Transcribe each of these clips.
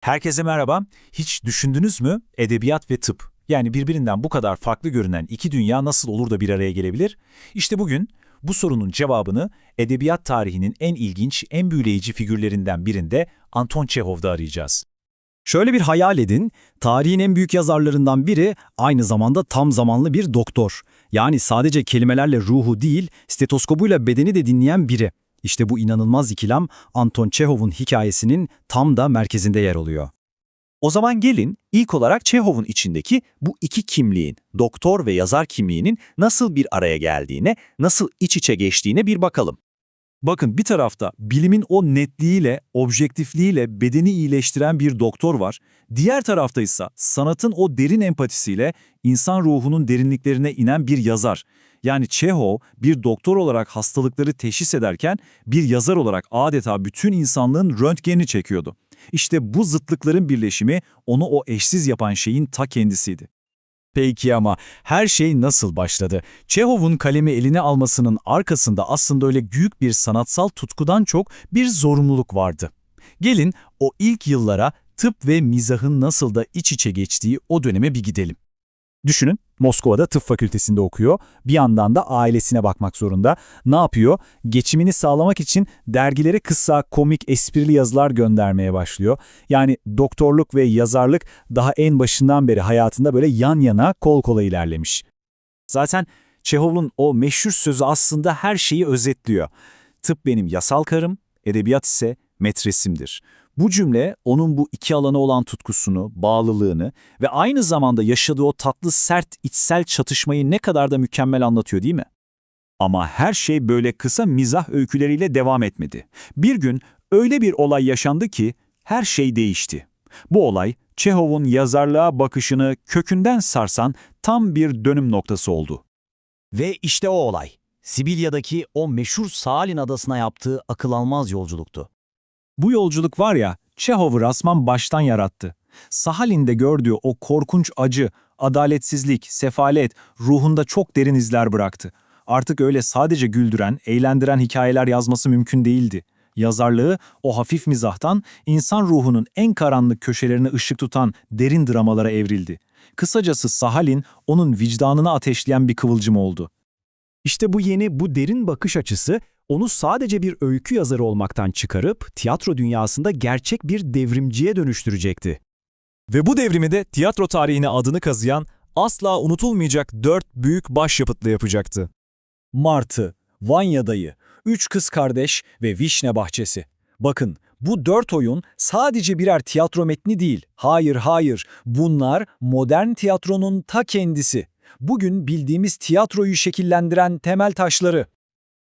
Herkese merhaba. Hiç düşündünüz mü edebiyat ve tıp? Yani birbirinden bu kadar farklı görünen iki dünya nasıl olur da bir araya gelebilir? İşte bugün bu sorunun cevabını edebiyat tarihinin en ilginç, en büyüleyici figürlerinden birinde Anton Çehov'da arayacağız. Şöyle bir hayal edin, tarihin en büyük yazarlarından biri aynı zamanda tam zamanlı bir doktor. Yani sadece kelimelerle ruhu değil, stetoskopuyla bedeni de dinleyen biri. İşte bu inanılmaz ikilem Anton Çehov'un hikayesinin tam da merkezinde yer alıyor. O zaman gelin ilk olarak Çehov'un içindeki bu iki kimliğin, doktor ve yazar kimliğinin nasıl bir araya geldiğine, nasıl iç içe geçtiğine bir bakalım. Bakın bir tarafta bilimin o netliğiyle, objektifliğiyle bedeni iyileştiren bir doktor var. Diğer tarafta ise sanatın o derin empatisiyle insan ruhunun derinliklerine inen bir yazar. Yani Çehov bir doktor olarak hastalıkları teşhis ederken bir yazar olarak adeta bütün insanlığın röntgenini çekiyordu. İşte bu zıtlıkların birleşimi onu o eşsiz yapan şeyin ta kendisiydi. Peki ama her şey nasıl başladı? Çehov'un kalemi eline almasının arkasında aslında öyle büyük bir sanatsal tutkudan çok bir zorunluluk vardı. Gelin o ilk yıllara tıp ve mizahın nasıl da iç içe geçtiği o döneme bir gidelim. Düşünün, Moskova'da tıp fakültesinde okuyor, bir yandan da ailesine bakmak zorunda. Ne yapıyor? Geçimini sağlamak için dergilere kısa, komik, esprili yazılar göndermeye başlıyor. Yani doktorluk ve yazarlık daha en başından beri hayatında böyle yan yana, kol kola ilerlemiş. Zaten Çehov'un o meşhur sözü aslında her şeyi özetliyor. Tıp benim yasal karım, edebiyat ise metresimdir. Bu cümle onun bu iki alana olan tutkusunu, bağlılığını ve aynı zamanda yaşadığı o tatlı sert içsel çatışmayı ne kadar da mükemmel anlatıyor değil mi? Ama her şey böyle kısa mizah öyküleriyle devam etmedi. Bir gün öyle bir olay yaşandı ki her şey değişti. Bu olay Çehov'un yazarlığa bakışını kökünden sarsan tam bir dönüm noktası oldu. Ve işte o olay. Sibilya'daki o meşhur Saalin adasına yaptığı akıl almaz yolculuktu. Bu yolculuk var ya, Çehov'u rasman baştan yarattı. Sahalin'de gördüğü o korkunç acı, adaletsizlik, sefalet ruhunda çok derin izler bıraktı. Artık öyle sadece güldüren, eğlendiren hikayeler yazması mümkün değildi. Yazarlığı o hafif mizahtan insan ruhunun en karanlık köşelerine ışık tutan derin dramalara evrildi. Kısacası Sahalin onun vicdanını ateşleyen bir kıvılcım oldu. İşte bu yeni, bu derin bakış açısı onu sadece bir öykü yazarı olmaktan çıkarıp tiyatro dünyasında gerçek bir devrimciye dönüştürecekti. Ve bu devrimi de tiyatro tarihine adını kazıyan, asla unutulmayacak dört büyük başyapıtla yapacaktı. Martı, Vanya Dayı, Üç Kız Kardeş ve Vişne Bahçesi. Bakın bu dört oyun sadece birer tiyatro metni değil. Hayır hayır bunlar modern tiyatronun ta kendisi. Bugün bildiğimiz tiyatroyu şekillendiren temel taşları.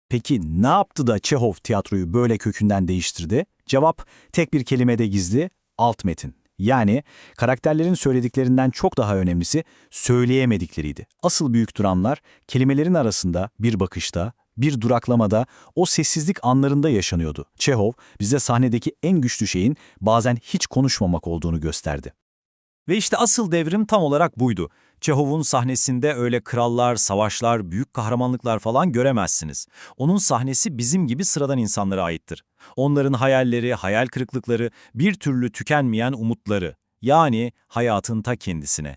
Peki ne yaptı da Çehov tiyatroyu böyle kökünden değiştirdi? Cevap tek bir kelimede gizli, alt metin. Yani karakterlerin söylediklerinden çok daha önemlisi söyleyemedikleriydi. Asıl büyük dramlar kelimelerin arasında, bir bakışta, bir duraklamada, o sessizlik anlarında yaşanıyordu. Çehov bize sahnedeki en güçlü şeyin bazen hiç konuşmamak olduğunu gösterdi. Ve işte asıl devrim tam olarak buydu. Çehov'un sahnesinde öyle krallar, savaşlar, büyük kahramanlıklar falan göremezsiniz. Onun sahnesi bizim gibi sıradan insanlara aittir. Onların hayalleri, hayal kırıklıkları, bir türlü tükenmeyen umutları. Yani hayatın ta kendisine.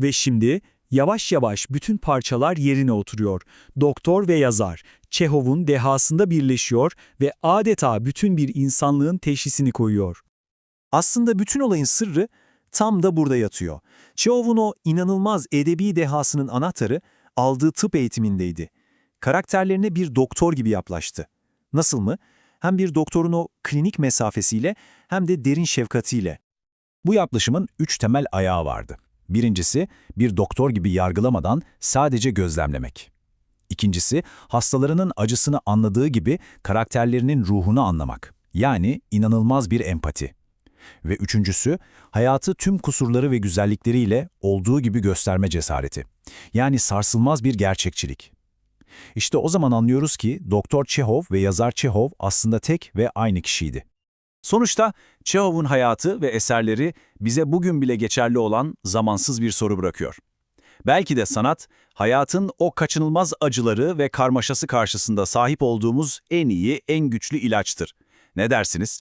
Ve şimdi yavaş yavaş bütün parçalar yerine oturuyor. Doktor ve yazar Çehov'un dehasında birleşiyor ve adeta bütün bir insanlığın teşhisini koyuyor. Aslında bütün olayın sırrı tam da burada yatıyor. Çehov'un o inanılmaz edebi dehasının anahtarı aldığı tıp eğitimindeydi. Karakterlerine bir doktor gibi yaklaştı. Nasıl mı? Hem bir doktorun o klinik mesafesiyle hem de derin şefkatiyle. Bu yaklaşımın üç temel ayağı vardı. Birincisi, bir doktor gibi yargılamadan sadece gözlemlemek. İkincisi, hastalarının acısını anladığı gibi karakterlerinin ruhunu anlamak. Yani inanılmaz bir empati. Ve üçüncüsü, hayatı tüm kusurları ve güzellikleriyle olduğu gibi gösterme cesareti. Yani sarsılmaz bir gerçekçilik. İşte o zaman anlıyoruz ki Doktor Çehov ve yazar Çehov aslında tek ve aynı kişiydi. Sonuçta Çehov'un hayatı ve eserleri bize bugün bile geçerli olan zamansız bir soru bırakıyor. Belki de sanat, hayatın o kaçınılmaz acıları ve karmaşası karşısında sahip olduğumuz en iyi, en güçlü ilaçtır. Ne dersiniz?